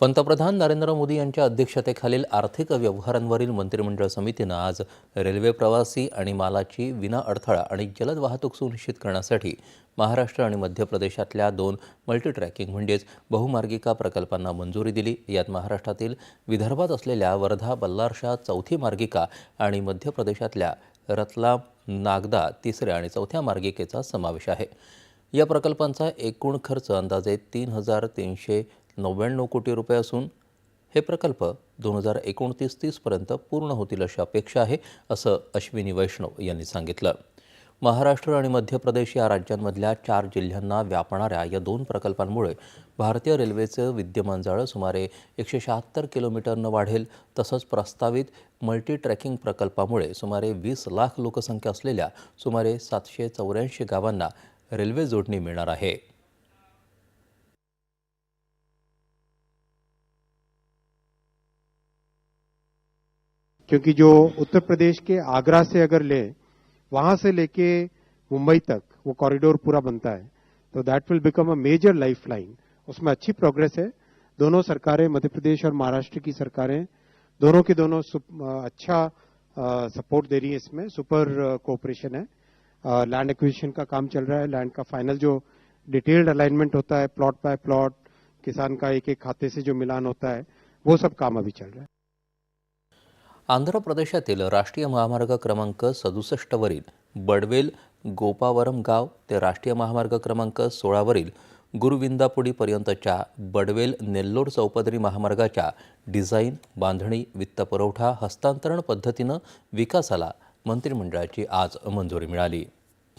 पंतप्रधान नरेंद्र मोदी यांच्या अध्यक्षतेखालील आर्थिक व्यवहारांवरील मंत्रिमंडळ समितीनं आज रेल्वे प्रवासी आणि मालाची विना अडथळा आणि जलद वाहतूक सुनिश्चित करण्यासाठी महाराष्ट्र आणि मध्य प्रदेशातल्या दोन मल्टीट्रॅकिंग म्हणजेच बहुमार्गिका प्रकल्पांना मंजुरी दिली. यात महाराष्ट्रातील विदर्भात असलेल्या वर्धा बल्लारशा चौथी मार्गिका आणि मध्य प्रदेशातल्या रतलाम नागदा तिसऱ्या आणि चौथ्या मार्गिकेचा समावेश आहे. या प्रकल्पांचा एकूण खर्च अंदाजे तीन हजार तीनशे नव्याण्णव कोटी रुपये असून हे प्रकल्प दोन हजार एकोणतीस तीसपर्यंत पूर्ण होतील अशी अपेक्षा आहे असं अश्विनी वैष्णव यांनी सांगितलं. महाराष्ट्र आणि मध्य प्रदेश या राज्यांमधल्या चार जिल्ह्यांना व्यापणाऱ्या या दोन प्रकल्पांमुळे भारतीय रेल्वेचं विद्यमान जाळं सुमारे एकशे शहात्तर किलोमीटरनं वाढेल तसंच प्रस्तावित मल्टी ट्रॅकिंग प्रकल्पामुळे सुमारे वीस लाख लोकसंख्या असलेल्या सुमारे सातशे चौऱ्याऐंशी गावांना रेल्वे जोडणी मिळणार आहे. क्योंकि जो उत्तर प्रदेश के आगरा से अगर ले, वहाँ से लेके मुंबई तक वो कॉरिडोर पूरा बनता है तो that will become a major life line उसमें अच्छी प्रोग्रेस है। दोनों सरकारें, मध्य प्रदेश और महाराष्ट्र की सरकारें, दोनों के दोनों अच्छा सपोर्ट दे रही है इसमें। सुपर कोऑपरेशन है। लैंड एक्विजिशन का काम चल रहा है। लैंड का फाइनल जो डिटेल्ड अलाइनमेंट होता है प्लॉट बाय प्लॉट किसान का एक एक खाते से जो मिलान होता है, वो सब काम अभी चल रहा है। आंध्र प्रदेशातील राष्ट्रीय महामार्ग क्रमांक सदुसष्टवरील बडवेल गोपावरम गाव ते राष्ट्रीय महामार्ग क्रमांक सोळावरील गुरुविंदापुडीपर्यंतच्या बडवेल नेल्लोर चौपदरी महामार्गाच्या डिझाईन बांधणी वित्तपुरवठा हस्तांतरण पद्धतीनं विकासाला मंत्रिमंडळाची आज मंजुरी मिळाली.